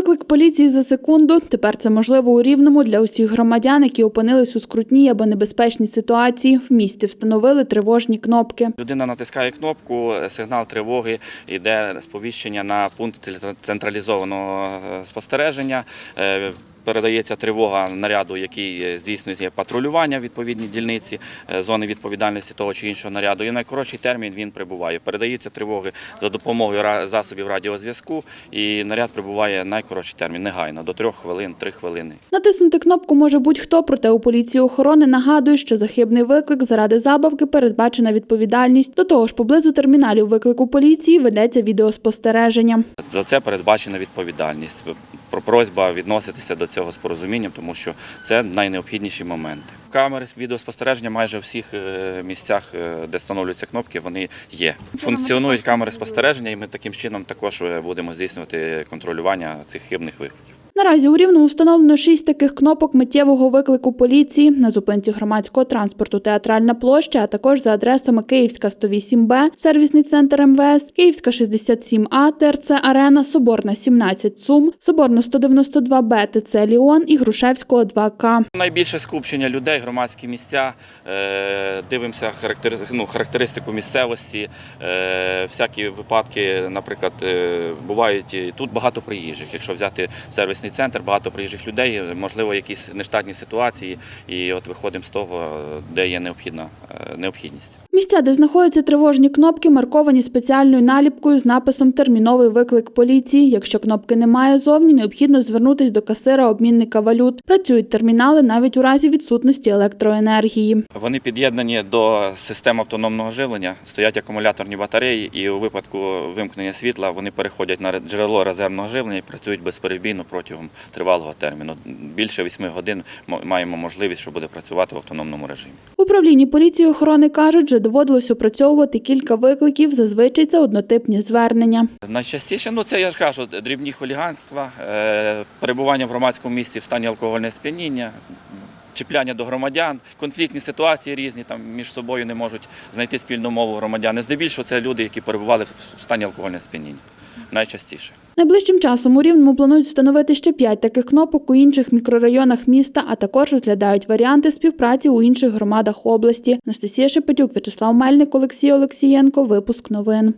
Виклик поліції за секунду. Тепер це можливо у рівному для усіх громадян, які опинились у скрутній або небезпечній ситуації. В місті встановили тривожні кнопки. Людина натискає кнопку, сигнал тривоги, йде сповіщення на пункт централізованого е, спостереження. Передається тривога наряду, який е, здійснює патрулювання в відповідній дільниці е, зони відповідальності того чи іншого наряду. І в найкоротший термін він прибуває. Передаються тривоги за допомогою засобів радіозв'язку, і наряд прибуває найкоротший термін, негайно, до трьох хвилин, три хвилини. Натиснути кнопку може будь-хто, проте у поліції охорони нагадують, що за хибний виклик заради забавки передбачена відповідальність. До того ж, поблизу терміналів виклику поліції ведеться відеоспостереження. За це передбачена відповідальність. Про просьба відноситися до цього з порозумінням, тому що це найнеобхідніші моменти. Камери відеоспостереження майже в всіх е, місцях, е, де встановлюються кнопки, вони є. Функціонують камери спостереження, і ми таким чином також е, будемо здійснювати контролювання цих хибних викликів. Наразі у Рівному встановлено шість таких кнопок миттєвого виклику поліції на зупинці громадського транспорту Театральна площа, а також за адресами Київська 108Б, сервісний центр МВС, Київська 67А, ТРЦ Арена, Соборна 17 ЦУМ, Соборна 192Б, ТЦ Ліон і Грушевського 2К. Найбільше скупчення людей, громадські місця. е, Дивимося ну, характеристику місцевості. е, Всякі випадки, наприклад, е, бувають тут багато приїжджих. Якщо взяти сервісний центр, багато приїжджих людей, можливо, якісь нештатні ситуації, і от виходимо з того, де є необхідна е, необхідність. Місця, де знаходяться тривожні кнопки, марковані спеціальною наліпкою з написом Терміновий виклик поліції. Якщо кнопки немає зовні, необхідно звернутись до касира обмінника валют. Працюють термінали навіть у разі відсутності електроенергії. Вони під'єднані до систем автономного живлення, стоять акумуляторні батареї, і у випадку вимкнення світла вони переходять на джерело резервного живлення і працюють безперебійно протягом тривалого терміну. Більше 8 годин маємо можливість, що буде працювати в автономному режимі. Управлінні поліції охорони кажуть, вже доводилось опрацьовувати кілька викликів. Зазвичай це однотипні звернення. Найчастіше, ну це я ж кажу, дрібні хуліганства, е, перебування в громадському місці в стані алкогольного сп'яніння. Чіпляння до громадян, конфліктні ситуації різні там між собою не можуть знайти спільну мову громадяни. Здебільшого це люди, які перебували в стані алкогольного сп'яніння. Найчастіше. Найближчим часом у Рівному планують встановити ще п'ять таких кнопок у інших мікрорайонах міста, а також розглядають варіанти співпраці у інших громадах області. Анастасія Шепетюк, Вячеслав Мельник, Олексій Олексієнко. Випуск новин.